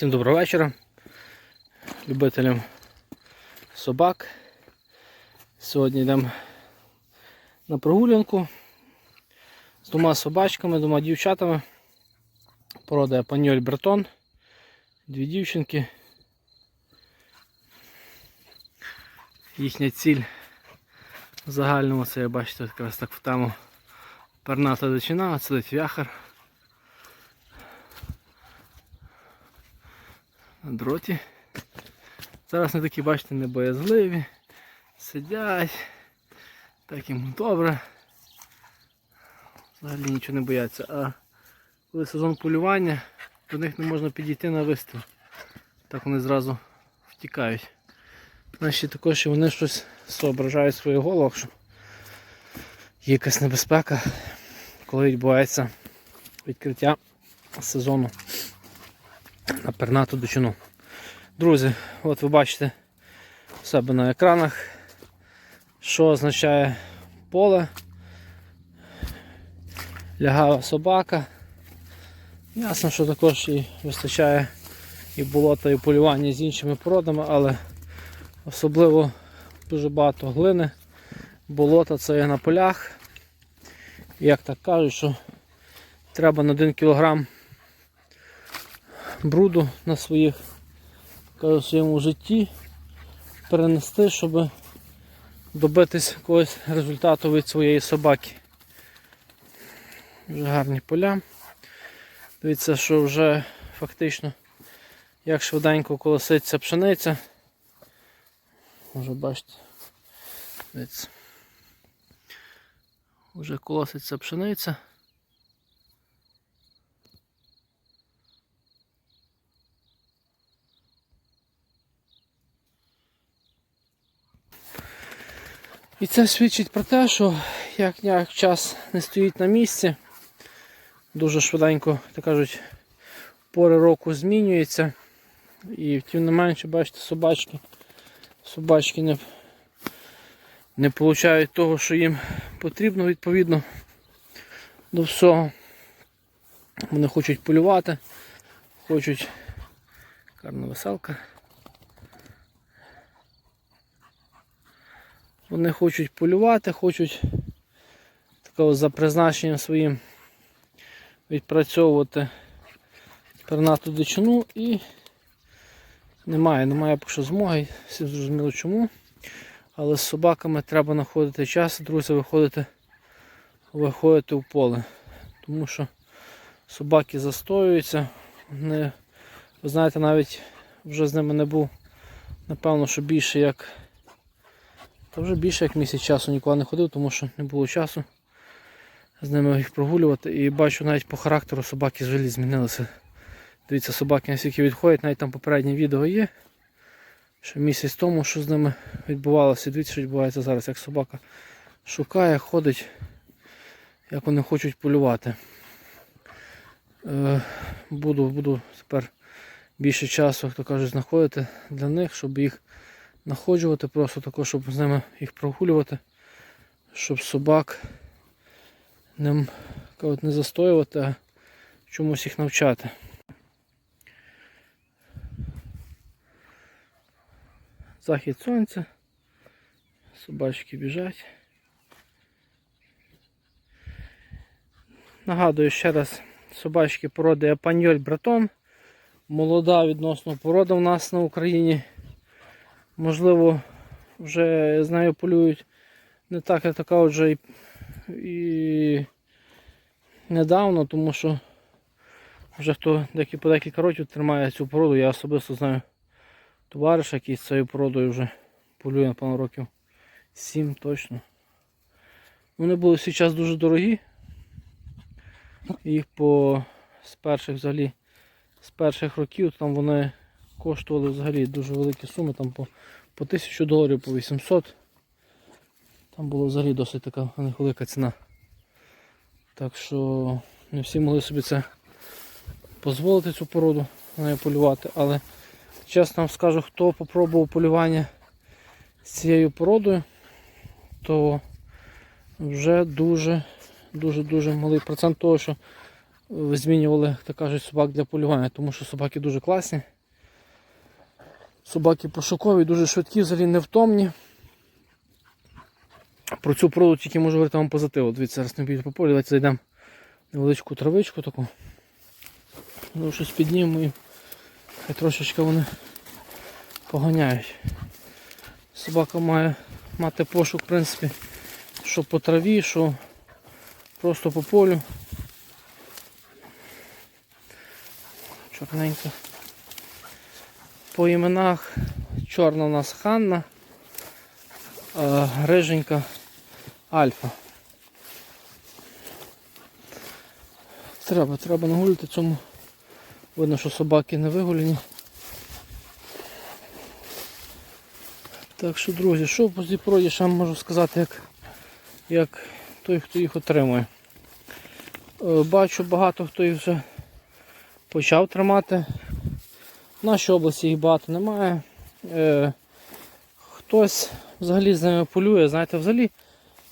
Всім доброго вечора. Любителям собак. Сьогодні йдемо на прогулянку з двома собачками, двома дівчатами. Порода паньоль Бретон. Дві дівчинки. Їхня ціль в загальному це, бачите, якраз так в тему перната дичина, це ледь вяхар. На дроті. Зараз вони такі, бачите, небоязливі, сидять, так їм добре. Взагалі нічого не бояться. А коли сезон полювання, до них не можна підійти на вистріл. Так вони зразу втікають. Значить також вони щось соображають в своїх головах, що є якась небезпека, коли відбувається відкриття сезону на пернату дичину. Друзі, от ви бачите у себе на екранах, що означає поле, лягава собака. Ясно, що також і вистачає і болота, і полювання з іншими породами, але особливо дуже багато глини, болота це є на полях. Як так кажуть, що треба на 1 кілограм бруду на своїх кажу, своєму житті перенести, щоб добитись якогось результату від своєї собаки. Вже гарні поля. Дивіться, що вже фактично як швиденько колоситься пшениця. Може бачите. Дивіться. Вже колоситься пшениця. І це свідчить про те, що як ніяк час не стоїть на місці, дуже швиденько, так кажуть, пори року змінюється. І тим не менше, бачите, собачки, собачки не, не получають того, що їм потрібно відповідно до всього. Вони хочуть полювати, хочуть карна веселка. Вони хочуть полювати, хочуть такого за призначенням своїм відпрацьовувати пернату дичину і немає, немає поки що змоги, всі зрозуміло чому. Але з собаками треба знаходити час, друзі, виходити, виходити в поле. Тому що собаки застоюються. Вони, ви знаєте, навіть вже з ними не був, напевно, що більше як та вже більше як місяць часу ніколи не ходив, тому що не було часу з ними їх прогулювати. І бачу навіть по характеру собаки взагалі змінилися. Дивіться, собаки наскільки відходять, навіть там попереднє відео є. Що місяць тому, що з ними відбувалося. Дивіться, що відбувається зараз, як собака шукає, ходить, як вони хочуть полювати. Е, буду, буду тепер більше часу, як то кажуть, знаходити для них, щоб їх находжувати, просто також, щоб з ними їх прогулювати, щоб собак не, кажуть, не застоювати, а чомусь їх навчати. Захід сонця, собачки біжать. Нагадую ще раз, собачки породи Апаньоль Братон. Молода відносно порода в нас на Україні. Можливо, вже з нею полюють не так, як така вже і, і недавно, тому що вже хто деякі, по декілька років тримає цю породу, я особисто знаю товариша, який з цією породою вже полює, напевно, років 7 точно. Вони були всі час дуже дорогі. Їх по з перших взагалі з перших років там вони коштували взагалі дуже великі суми, там по по 1000 доларів, по 800. Там була взагалі досить така велика ціна. Так що не всі могли собі це дозволити цю породу неї полювати, але чесно вам скажу, хто попробував полювання з цією породою, то вже дуже дуже дуже малий процент того, що е, змінювали, так кажуть, собак для полювання, тому що собаки дуже класні. Собаки пошукові, дуже швидкі, взагалі невтомні. Про цю породу тільки можу говорити вам позитив. Дивіться, зараз не бійте по полю, давайте зайдемо невеличку травичку таку. Ну, щось піднімемо і хай трошечки вони поганяють. Собака має мати пошук, в принципі, що по траві, що просто по полю. Чорненька. По іменах чорна у нас Ханна, риженька Альфа. Треба, треба нагулити цьому. Видно, що собаки не вигуляні. Так що, друзі, що по цій породі ще можу сказати, як, як той, хто їх отримує. Е, Бачу, багато хто їх вже почав тримати. В нашій області їх багато немає. Е, Хтось взагалі з ними полює, знаєте, взагалі,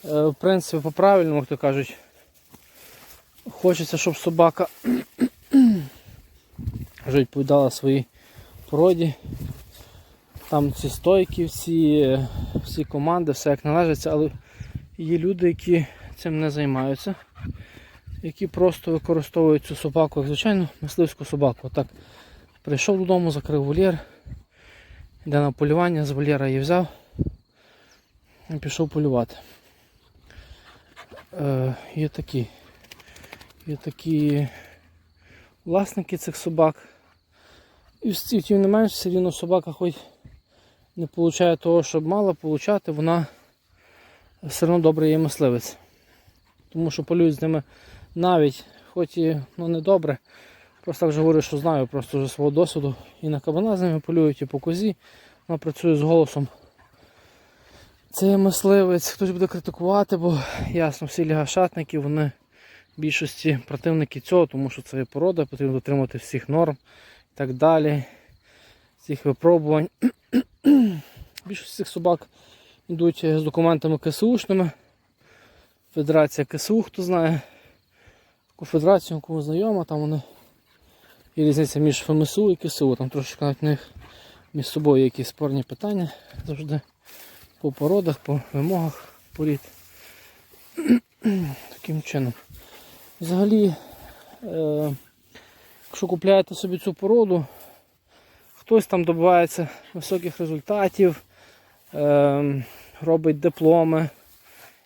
е, в принципі, по-правильному, як то кажуть, хочеться, щоб собака вже відповідала своїй породі. Там ці стойки, всі, всі команди, все як належиться, але є люди, які цим не займаються, які просто використовують цю собаку, як звичайну мисливську собаку. Отак прийшов додому, закрив вольєр, йде на полювання, з вольєра її взяв і пішов полювати. Е, є такі, є такі власники цих собак. І тим не менш, все рівно собака хоч не получає того, щоб мала получати, вона все одно добре є мисливець. Тому що полюють з ними навіть, хоч і ну, не добре. Просто вже говорю, що знаю просто вже свого досвіду. І на кабана з ними полюють, і по козі. Вона працює з голосом. Це мисливець, хтось буде критикувати, бо ясно, всі лягашатники, вони в більшості противники цього, тому що це є порода, потрібно дотримати всіх норм і так далі. Всіх випробувань. Більшість цих собак йдуть з документами КСУшними. Федерація КСУ, хто знає. Таку федерацію, кому знайома, там вони є різниця між ФМСУ і КСУ. Там трошечки навіть в них між собою якісь спорні питання завжди по породах, по вимогах порід. Таким чином. Взагалі, е, якщо купляєте собі цю породу, хтось там добивається високих результатів, е, робить дипломи,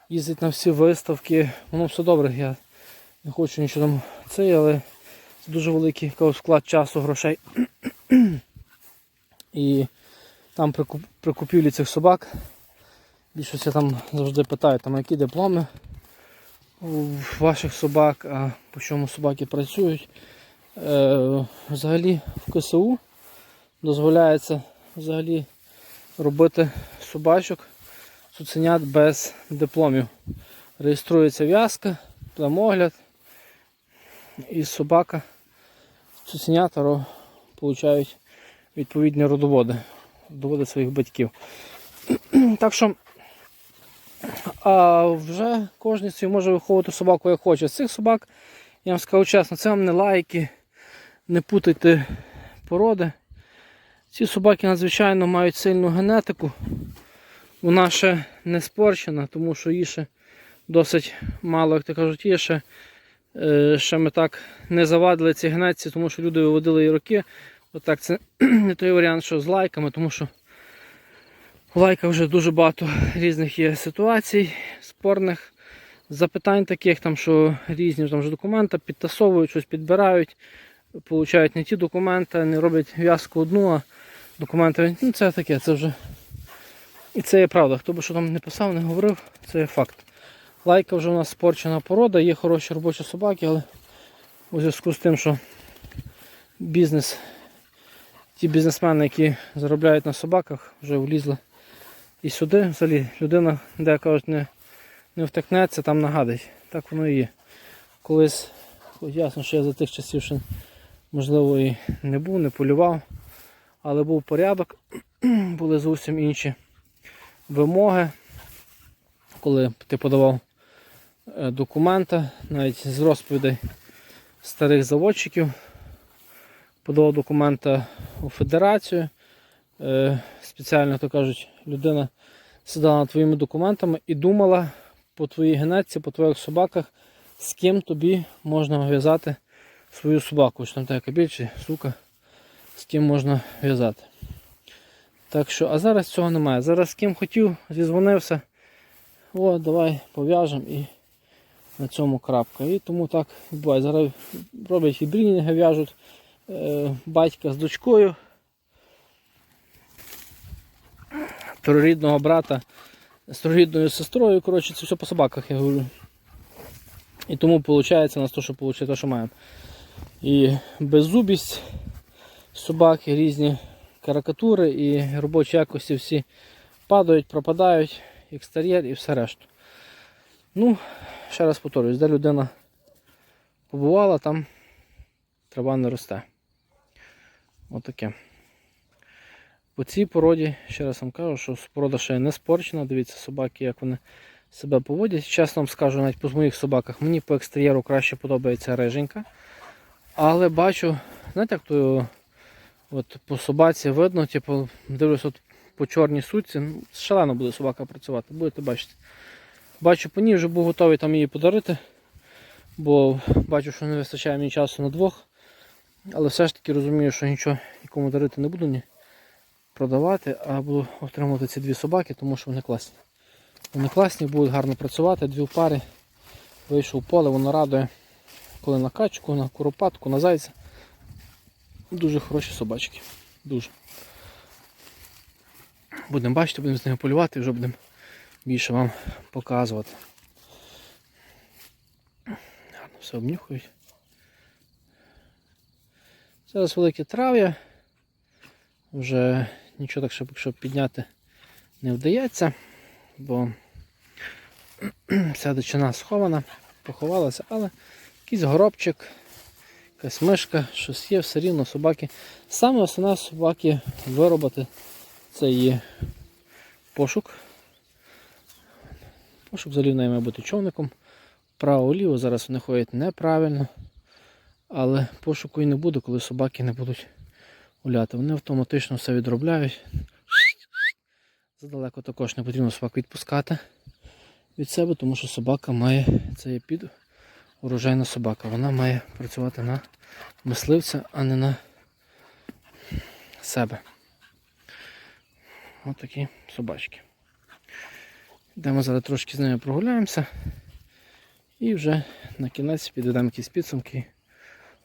їздить на всі виставки, воно все добре, я не хочу нічого там це, але це дуже великий склад часу, грошей. І там при, куп- при купівлі цих собак більшість я там завжди питаю, там, які дипломи у ваших собак, а по чому собаки працюють. Е, взагалі в КСУ дозволяється взагалі робити собачок, цуценят без дипломів. Реєструється в'язка, племогляд і собака, цуценята получають відповідні родоводи, родоводи своїх батьків. Так що а вже кожен свій може виховувати собаку як хоче. З цих собак, я вам скажу чесно, це вам не лайки, не путайте породи. Ці собаки надзвичайно мають сильну генетику. Вона ще не спорчена, тому що її ще досить мало, як то кажуть, є ще, ще ми так не завадили ці генетиці, тому що люди виводили її роки. Отак це не той варіант, що з лайками, тому що у лайках вже дуже багато різних є ситуацій, спорних запитань таких, там, що різні там, документи підтасовують, щось підбирають, получають не ті документи, не роблять в'язку одну, а документи. Ну, це таке, це вже. І це є правда. Хто би що там не писав, не говорив, це є факт. Лайка вже у нас спорчена порода, є хороші робочі собаки, але у зв'язку з тим, що бізнес, ті бізнесмени, які заробляють на собаках, вже влізли і сюди. Взагалі людина, де кажуть, не, не втекнеться, там нагадить. Так воно і є. Колись, ясно, що я за тих часів ще можливо і не був, не полював, але був порядок, були зовсім інші вимоги, коли ти подавав е, документи, навіть з розповідей старих заводчиків. Подавав документи у федерацію. Е, Спеціально, то кажуть, людина сідала над твоїми документами і думала по твоїй генетиці, по твоїх собаках, з ким тобі можна в'язати свою собаку. Чи там та яка більше, сука, з ким можна в'язати. Так що, а зараз цього немає. Зараз з ким хотів, зізвонився. О, давай пов'яжемо і на цьому крапка. І тому так відбувається. Зараз роблять гібридінги, в'яжуть е, батька з дочкою. Трирідного брата з трирідною сестрою. Коротше, це все по собаках, я говорю. І тому виходить у нас те, що виходить, те, що маємо. І беззубість собаки, різні карикатури і робочі якості всі падають, пропадають, екстер'єр і все решту. Ну, ще раз повторюсь, де людина побувала, там трава не росте. Отаке. По цій породі, ще раз вам кажу, що порода ще не спорчена. Дивіться, собаки, як вони себе поводять. Чесно вам скажу, навіть по моїх собаках, мені по екстер'єру краще подобається риженька. Але бачу, знаєте, як то от по собаці видно, типу, дивлюсь от по чорній сутці, ну, шалено буде собака працювати, будете бачити. Бачу по ній, вже був готовий там її подарити, бо бачу, що не вистачає мені часу на двох. Але все ж таки розумію, що нічого нікому дарити не буду ні продавати, а буду отримувати ці дві собаки, тому що вони класні. Вони класні, будуть гарно працювати, дві пари. Вийшов в поле, воно радує, коли на качку, на куропатку, на зайця. Дуже хороші собачки. Дуже. Будемо бачити, будемо з ними полювати, вже будемо більше вам показувати. Гарно все обнюхують. Зараз велике трав'я. Вже нічого так, щоб, щоб підняти не вдається, бо вся дичина схована, поховалася, але якийсь горобчик, якась мишка, щось є, все рівно собаки. Саме основне собаки виробити це є пошук. Пошук взагалі в неї має бути човником. Право-ліво зараз вони ходять неправильно. Але пошуку і не буде, коли собаки не будуть гуляти. Вони автоматично все відробляють. Задалеко також не потрібно собаку відпускати від себе, тому що собака має, це є під урожайна собака. Вона має працювати на мисливця, а не на себе. Ось такі собачки. Йдемо зараз трошки з ними прогуляємося. І вже на кінець підведемо якісь підсумки.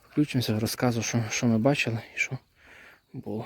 Включимося розказу, що, що ми бачили і що було.